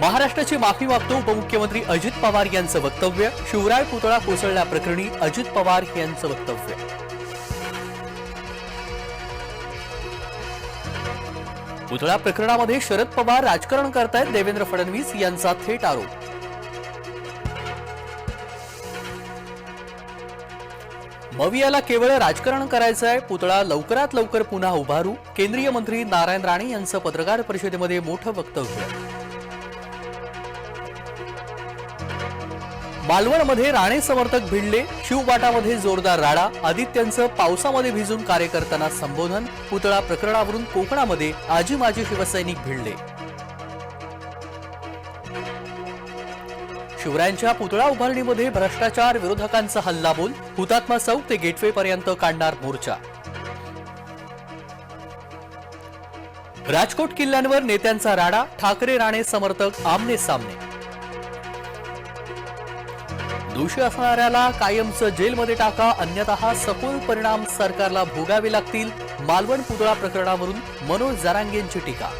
महाराष्ट्राची माफी मागतो उपमुख्यमंत्री अजित पवार यांचं वक्तव्य. शिवराय पुतळा कोसळल्याप्रकरणी अजित पवार यांचं वक्तव्य. पुतळा प्रकरणामध्ये शरद पवार राजकारण करतायत देवेंद्र फडणवीस यांचा थेट आरोप. मवियाला केवळ राजकारण करायचं आहे पुतळा लवकरात लवकर पुन्हा उभारू. केंद्रीय मंत्री नारायण राणे यांचं पत्रकार परिषदेमध्ये मोठं वक्तव्य. मालवणमध्ये राणे समर्थक भिडले शिवबाटामध्ये जोरदार राडा आदित्यांचं पावसामध्ये भिजून कार्य करताना संबोधन पुतळा प्रकरणावरून कोकणामध्ये आजी माजी शिवसैनिक भिडले. शिवरायांच्या पुतळा उभारणीमध्ये भ्रष्टाचार विरोधकांचा हल्लाबोल हुतात्मा चौक ते गेटवे पर्यंत काढणार मोर्चा. राजकोट किल्ल्यांवर नेत्यांचा राडा ठाकरे राणे समर्थक आमने सामने. दोषी असणाऱ्याला कायमचं जेलमध्ये टाका अन्यथा सखोल परिणाम सरकारला भोगावे लागतील. मालवण पुतळा प्रकरणावरून मनोज जरांगेंची टीका.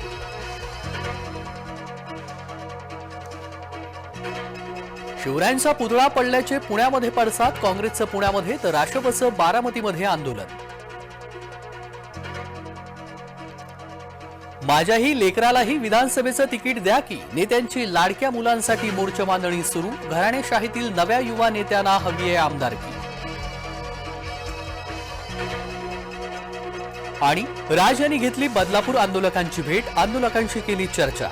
शिवरायांचा पुतळा पडल्याचे पुण्यामध्ये पडसाद काँग्रेसचं पुण्यामध्ये तर राष्ट्रपचं बारामतीमध्ये आंदोलन. माझ्याही लेकरालाही विधानसभेचं तिकीट द्या की नेत्यांची लाडक्या मुलांसाठी मोर्चा मांडणी सुरू. घराणेशाहीतील नव्या युवा नेत्यांना हवी आहे आमदारकी. आणि राज यांनी घेतली बदलापूर आंदोलकांची भेट. आंदोलकांशी केली चर्चा.